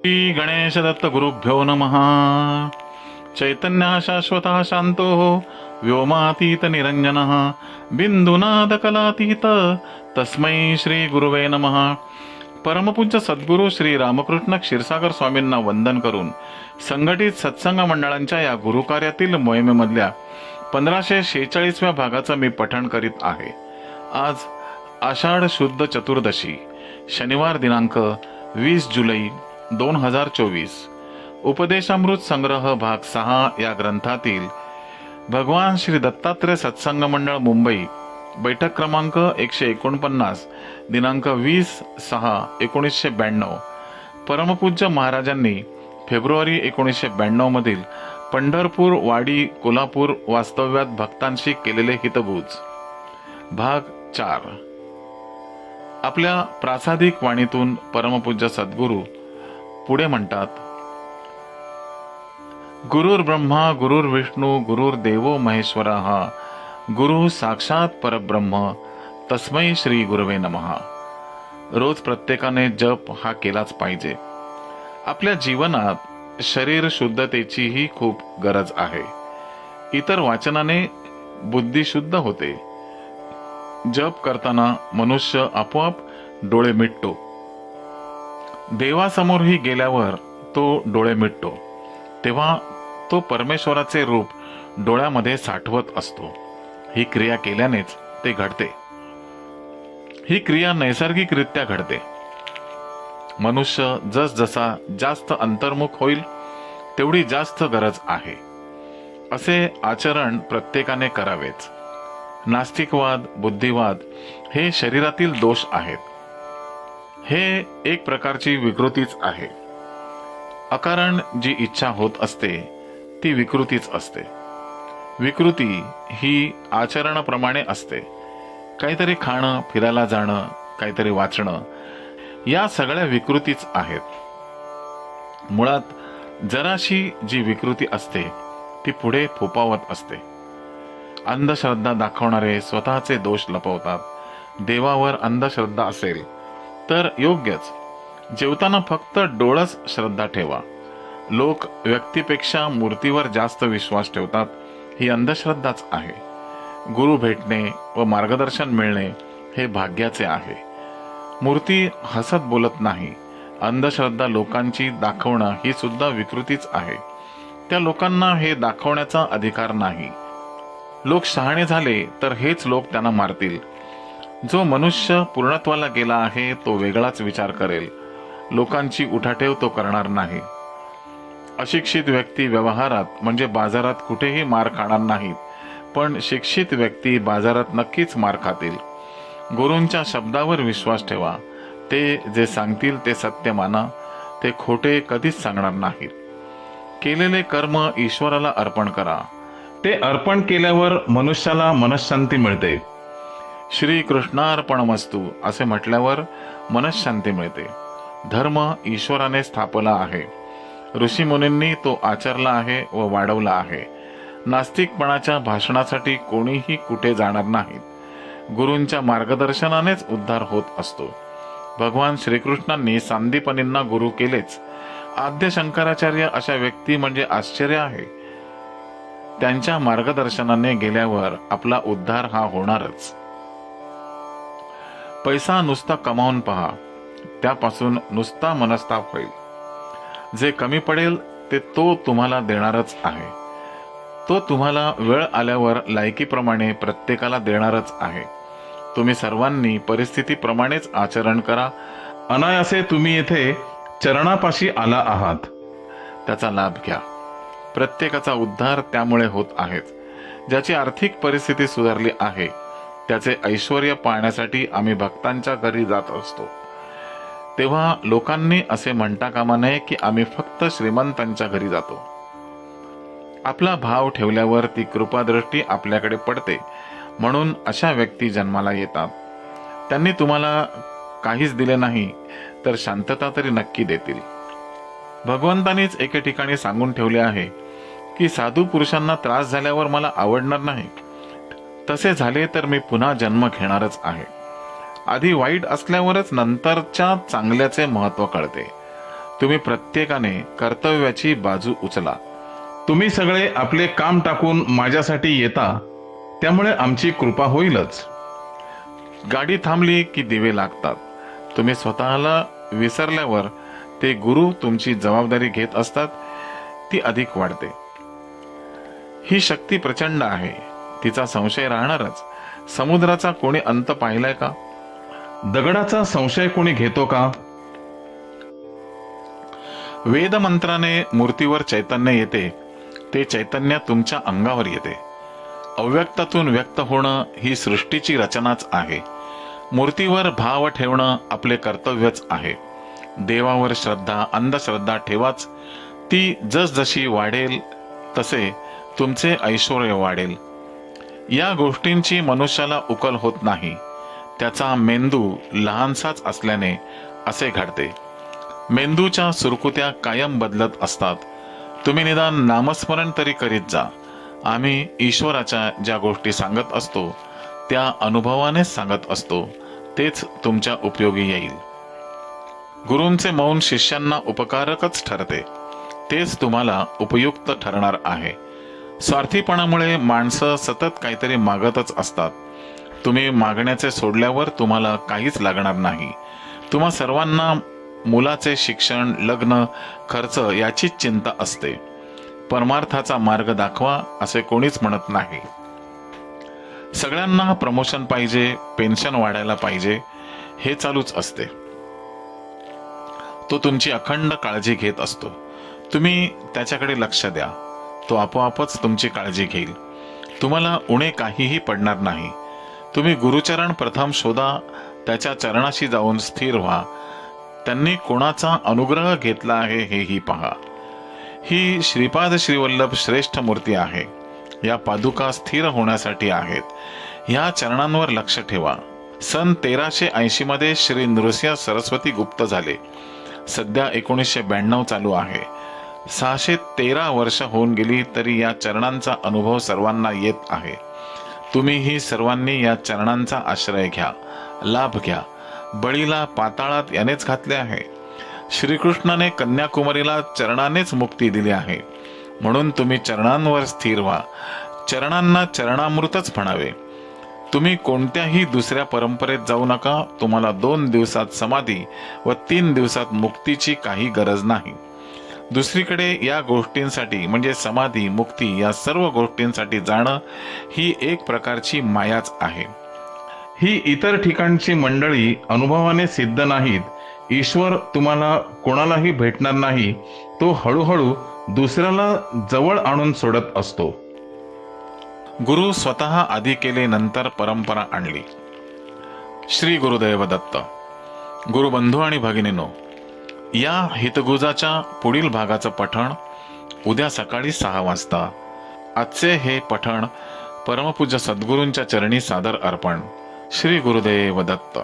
श्री गणेश दत्त गुरुभ्यो नमः। चैतन्यः शाश्वतः शांतो व्योमातीत निरंजनः बिंदुनाद कलातीत तस्मै श्री गुरुवे नमः। परमपूज्य सद्गुरू श्री रामकृष्ण क्षीरसागर स्वामींना वंदन करून संघटित सत्संग मंडळांच्या या गुरुकार्यातील मोहिमेमधल्या पंधराशे शेहेचाळीसव्या भागाचं मी पठण करीत आहे. आज आषाढ शुद्ध चतुर्दशी शनिवार दिनांक वीस जुलै दोन हजार चोवीस. उपदेशामृत संग्रह भाग सहा या ग्रंथातील भगवान श्री दत्तात्रय सत्संग मंडळ मुंबई बैठक क्रमांक एकशे एकोणपन्नास दिनांक वीस सहा एकोणीसशे ब्याण्णव. परमपूज्य महाराजांनी फेब्रुवारी एकोणीसशे ब्याण्णवमधील पंढरपूर वाडी कोल्हापूर वास्तव्यात भक्तांशी केलेले हितभूज भाग चार. आपल्या प्रासादिक वाणीतून परमपूज्य सद्गुरू पुढे म्हणतात गुरुर ब्रह्मा गुरुर विष्णू गुरुर देवो महेश्वरा गुरु साक्षात परब्रह्म तस्मै श्री गुरवे नमहा रोज प्रत्येकाने जप हा केलाच पाहिजे. आपल्या जीवनात शरीर शुद्धतेचीही खूप गरज आहे. इतर वाचनाने बुद्धी शुद्ध होते. जप करताना मनुष्य आपोआप डोळे मिटतो. देवासमोरही गेल्यावर तो डोळे मिटतो. तेव्हा तो परमेश्वराचे रूप डोळ्यामध्ये साठवत असतो. ही क्रिया केल्यानेच ते घडते. ही क्रिया नैसर्गिकरित्या घडते. मनुष्य जसजसा जास्त अंतर्मुख होईल तेवढी जास्त गरज आहे. असे आचरण प्रत्येकाने करावेच. नास्तिकवाद बुद्धिवाद हे शरीरातील दोष आहेत. हे एक प्रकारची विकृतीच आहे. अकारण जी इच्छा होत असते ती विकृतीच असते. विकृती ही आचरणाप्रमाणे असते. काहीतरी खाणं फिरायला जाणं काहीतरी वाचणं या सगळ्या विकृतीच आहेत. मुळात जराशी जी विकृती असते ती पुढे फोपावत असते. अंधश्रद्धा दाखवणारे स्वतःचे दोष लपवतात. देवावर अंधश्रद्धा असेल तर योग्यच. जेवताना फक्त डोळस श्रद्धा ठेवा. लोक व्यक्तीपेक्षा मूर्तीवर जास्त विश्वास ठेवतात ही अंधश्रद्धाच आहे. गुरु भेटणे व मार्गदर्शन मिळणे हे भाग्याचे आहे. मूर्ती हसत बोलत नाही अंधश्रद्धा लोकांची दाखवणं ही सुद्धा विकृतीच आहे. त्या लोकांना हे दाखवण्याचा अधिकार नाही. लोक शहाणे झाले तर हेच लोक त्यांना मारतील. जो मनुष्य पूर्णत्वाला गेला आहे तो वेगळाच विचार करेल. लोकांची उठाठेव तो करणार नाही. अशिक्षित व्यक्ती व्यवहारात म्हणजे बाजारात कुठेही मार खाणार नाहीत पण शिक्षित व्यक्ती बाजारात नक्कीच मार खातील. गुरूंच्या शब्दावर विश्वास ठेवा. ते जे सांगतील ते सत्य माना. ते खोटे कधीच सांगणार नाहीत. केलेले कर्म ईश्वराला अर्पण करा. ते अर्पण केल्यावर मनुष्याला मनशांती मिळते. श्री कृष्णार्पणमस्तू असे म्हटल्यावर मनशांती मिळते. धर्म ईश्वराने स्थापला आहे. ऋषीमुनींनी तो आचरला आहे व वाढवला आहे. नास्तिकपणाच्या भाषणासाठी कोणीही कुठे जाणार नाहीत. गुरूंच्या मार्गदर्शनानेच उद्धार होत असतो. भगवान श्रीकृष्णांनी सांदीपनींना गुरु केलेच. आद्य शंकराचार्य अशा व्यक्ती म्हणजे आश्चर्य आहे. त्यांच्या मार्गदर्शनाने गेल्यावर आपला उद्धार हा होणारच. पैसा नुसता कमावून पहा. त्यापासून नुसता मनस्ताप होईल. जे कमी पडेल ते तो तुम्हाला देणारच आहे. तो तुम्हाला वेळ आल्यावर लायकीप्रमाणे प्रत्येकाला देणारच आहे. तुम्ही सर्वांनी परिस्थितीप्रमाणेच आचरण करा. अनायासे तुम्ही येथे चरणापाशी आला आहात. त्याचा लाभ घ्या. प्रत्येकाचा उद्धार त्यामुळे होत आहेच ज्याची आर्थिक परिस्थिती सुधारली आहे त्याचे ऐश्वर पाहण्यासाठी आम्ही भक्तांच्या घरी जात असतो. तेव्हा लोकांनी असे म्हणता कामा नये की आम्ही फक्त श्रीमंतांच्या घरी जातो. आपला भाव ठेवल्यावर ती कृपादृष्टी आपल्याकडे पडते. म्हणून अशा व्यक्ती जन्माला येतात. त्यांनी तुम्हाला काहीच दिले नाही तर शांतता तरी नक्की देतील. भगवंतानीच एके ठिकाणी सांगून ठेवले आहे की साधू पुरुषांना त्रास झाल्यावर मला आवडणार नाही. तसे झाले तर मी पुन्हा जन्म घेणारच आहे. आधी वाईट असल्यावरच नंतरच्या चांगल्याचे महत्त्व कळते. तुम्ही प्रत्येकाने कर्तव्याची बाजू उचला. तुम्ही सगळे आपले काम टाकून माझ्यासाठी येता त्यामुळे आमची कृपा होईलच. गाडी थांबली की दिवे लागतात. तुम्ही स्वतःला विसरल्यावर ते गुरु तुमची जबाबदारी घेत असतात ती अधिक वाढते. ही शक्ती प्रचंड आहे. तिचा संशय राहणारच. समुद्राचा कोणी अंत पाहिलाय का? दगडाचा संशय कोणी घेतो का? वेद मंत्राने मूर्तीवर चैतन्य येते. ते चैतन्य तुमच्या अंगावर येते. अव्यक्तातून व्यक्त होणं ही सृष्टीची रचनाच आहे. मूर्तीवर भाव ठेवणं आपले कर्तव्यच आहे. देवावर श्रद्धा अंधश्रद्धा ठेवाच. ती जसजशी वाढेल तसे तुमचे ऐश्वर वाढेल. या गोष्टींची मनुष्याला उकल होत नाही. त्याचा मेंदू लहानसाच असल्याने असे घडते. मेंदूच्या सुरकुत्या कायम बदलत असतात. तुम्ही निदान नामस्मरण तरी करीत जा. आम्ही ईश्वराच्या ज्या गोष्टी सांगत असतो त्या अनुभवानेच सांगत असतो. तेच तुमच्या उपयोगी येईल. गुरूंचे मौन शिष्यांना उपकारकच ठरते. तेच तुम्हाला उपयुक्त ठरणार आहे. स्वार्थीपणामुळे माणसं सतत काहीतरी मागतच असतात. तुम्ही मागण्याचे सोडल्यावर तुम्हाला काहीच लागणार नाही. तुम्हा सर्वांना मुलाचे शिक्षण लग्न खर्च याचीच चिंता असते. परमार्थाचा मार्ग दाखवा असे कोणीच म्हणत नाही. सगळ्यांना प्रमोशन पाहिजे पेन्शन वाढायला पाहिजे हे चालूच असते. तो तुमची अखंड काळजी घेत असतो. तुम्ही त्याच्याकडे लक्ष द्या. तो आपोआपच तुमची काळजी घेईल. तुम्हाला उणे काहीही पडणार नाही. तुम्ही गुरुचरण प्रथम शोधा त्याच्या चरणाशी जाऊन स्थिर व्हा. त्यांनी कोणाचा अनुग्रह घेतला आहे हेही पहा. ही श्रीपाद श्रीवल्लभ श्रेष्ठ मूर्ती आहे. या पादुका स्थिर होण्यासाठी आहेत. ह्या चरणांवर लक्ष ठेवा. सन तेराशे ऐंशी मध्ये श्री नृसिंह सरस्वती गुप्त झाले. सध्या एकोणीसशे ब्याण्णव चालू आहे. सहाशे तेरा वर्ष होऊन गेली तरी या चरणांचा अनुभव सर्वांना येत आहे. तुम्हीही सर्वांनी या चरणांचा आश्रय घ्या लाभ घ्या. बळीला पाताळात यानेच घातले आहे. श्रीकृष्णाने कन्याकुमारीला चरणानेच मुक्ती दिली आहे. म्हणून तुम्ही चरणांवर स्थिर व्हा. चरणांना चरणामृतच म्हणावे. तुम्ही कोणत्याही दुसऱ्या परंपरेत जाऊ नका. तुम्हाला दोन दिवसात समाधी व तीन दिवसात मुक्तीची काही गरज नाही. दुसरीकडे या गोष्टींसाठी म्हणजे समाधी मुक्ती या सर्व गोष्टींसाठी जाणं ही एक प्रकारची मायाच आहे. ही इतर ठिकाणची मंडळी अनुभवाने सिद्ध नाहीत. ईश्वर तुम्हाला कोणालाही भेटणार नाही. तो हळूहळू दुसऱ्याला जवळ आणून सोडत असतो. गुरु स्वतः आधी केले नंतर परंपरा आणली. श्री गुरुदैव दत्त गुरुबंधू आणि भगिनीनो या हितगुजाच्या पुढील भागाचं पठण उद्या सकाळी सहा वाजता. आजचे हे पठण परमपूज्य सद्गुरूंच्या चरणी सादर अर्पण. श्री गुरुदेव दत्त.